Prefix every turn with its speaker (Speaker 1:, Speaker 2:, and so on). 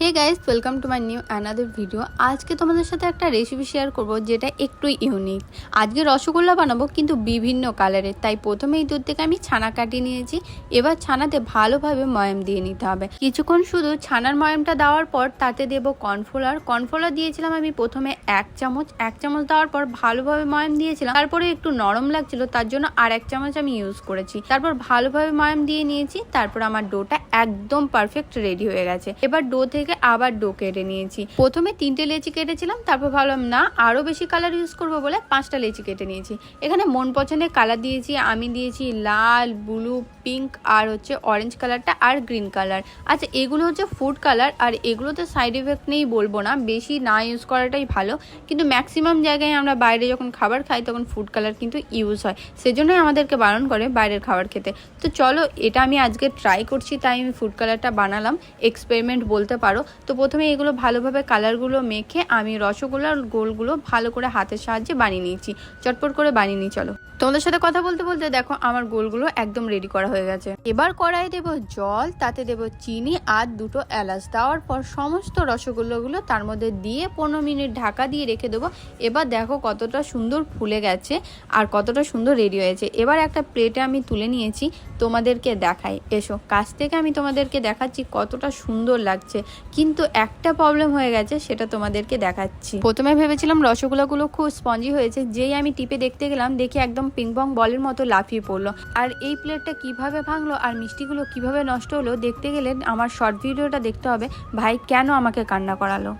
Speaker 1: Hey guys welcome to my new another video আজকে তোমাদের সাথে একটা রেসিপি শেয়ার করব যেটা একটু ইউনিক আজকে রসগোল্লা বানাবো কিন্তু বিভিন্ন কালারের তাই প্রথমে এই দুধ থেকে আমি ছানা কাটিয়ে নিয়েছি। এবার ছানাতে ভালোভাবে ময়াম দিয়ে নিতে হবে। কিছুক্ষণ শুধু ছানার ময়ামটা দেওয়ার পর তাতে দেবো কর্নফ্লোয়ার কর্নফ্লোয়ার দিয়েছিলাম আমি প্রথমে এক চামচ। এক চামচ দেওয়ার পর ভালোভাবে ময়াম দিয়েছিলাম। তারপরে একটু নরম লাগছিল, তার জন্য আর এক চামচ আমি ইউজ করেছি। তারপর ভালোভাবে ময়াম দিয়ে নিয়েছি। তারপর আমার ডোটা একদম পারফেক্ট রেডি হয়ে গেছে। এবার ডো থেকে আবার ডো কেটে নিয়েছি। প্রথমে তিনটে লেচি কেটেছিলাম, তারপর ভাবলাম, না আরও বেশি কালার ইউজ করব বলে পাঁচটা লেচি কেটে নিয়েছি। এখানে মন পছন্দের কালার দিয়েছি, আমি দিয়েছি লাল ব্লু পিঙ্ক আর হচ্ছে অরেঞ্জ কালারটা আর গ্রিন কালার আচ্ছা এগুলো হচ্ছে ফুড কালার আর এগুলোতে সাইড এফেক্ট নেই বলব না, বেশি না ইউজ করাটাই ভালো। কিন্তু ম্যাক্সিমাম জায়গায় আমরা বাইরে যখন খাবার খাই, তখন ফুড কালার কিন্তু ইউজ হয়। সেজন্যই আমাদেরকে বারণ করে বাইরের খাবার খেতে। তো চলো, এটা আমি আজকে ট্রাই করছি, তাই আমি ফুড কালারটা বানালাম এক্সপেরিমেন্ট বলতে পারো। তো প্রথমে এগুলো ভালোভাবে কালারগুলো মেখে আমি রসগোল্লার গোলগুলো ভালো করে হাতের সাহায্যে বানিয়ে নিয়েছি। চটপট করে বানিয়ে নিই, চলো। তোমাদের সাথে কথা বলতে বলতে দেখো আমার গোলগুলো একদম রেডি করা হয়ে গেছে। এবার কড়াই দেব জল, তাতে দেব চিনি আর দুটো এলাচ। দেওয়ার পর সমস্ত রসগোল্লাগুলো তার মধ্যে দিয়ে পনেরো মিনিট ঢাকা দিয়ে রেখে দেবো। এবার দেখো কতটা সুন্দর ফুলে গেছে আর কতটা সুন্দর রেডি হয়েছে। এবার একটা প্লেটে আমি তুলে নিয়েছি, তোমাদেরকে দেখাই। এসো, কাছ থেকে আমি তোমাদেরকে দেখাচ্ছি কতটা সুন্দর লাগছে। কিন্তু একটা প্রবলেম হয়ে গেছে, সেটা তোমাদেরকে দেখাচ্ছি। প্রথমে ভেবেছিলাম রসগোল্লাগুলো খুব স্পঞ্জি হয়েছে, যেই আমি টিপে দেখতে গেলাম, দেখি একদম পিং পং বলের মতো লাফিয়ে পড়ল। আর এই প্লেটটা কীভাবে ভাঙলো আর মিষ্টিগুলো কীভাবে নষ্ট হলো, দেখতে গেলে আমার শর্ট ভিডিওটা দেখতে হবে। ভাই কেন আমাকে কান্না করালো?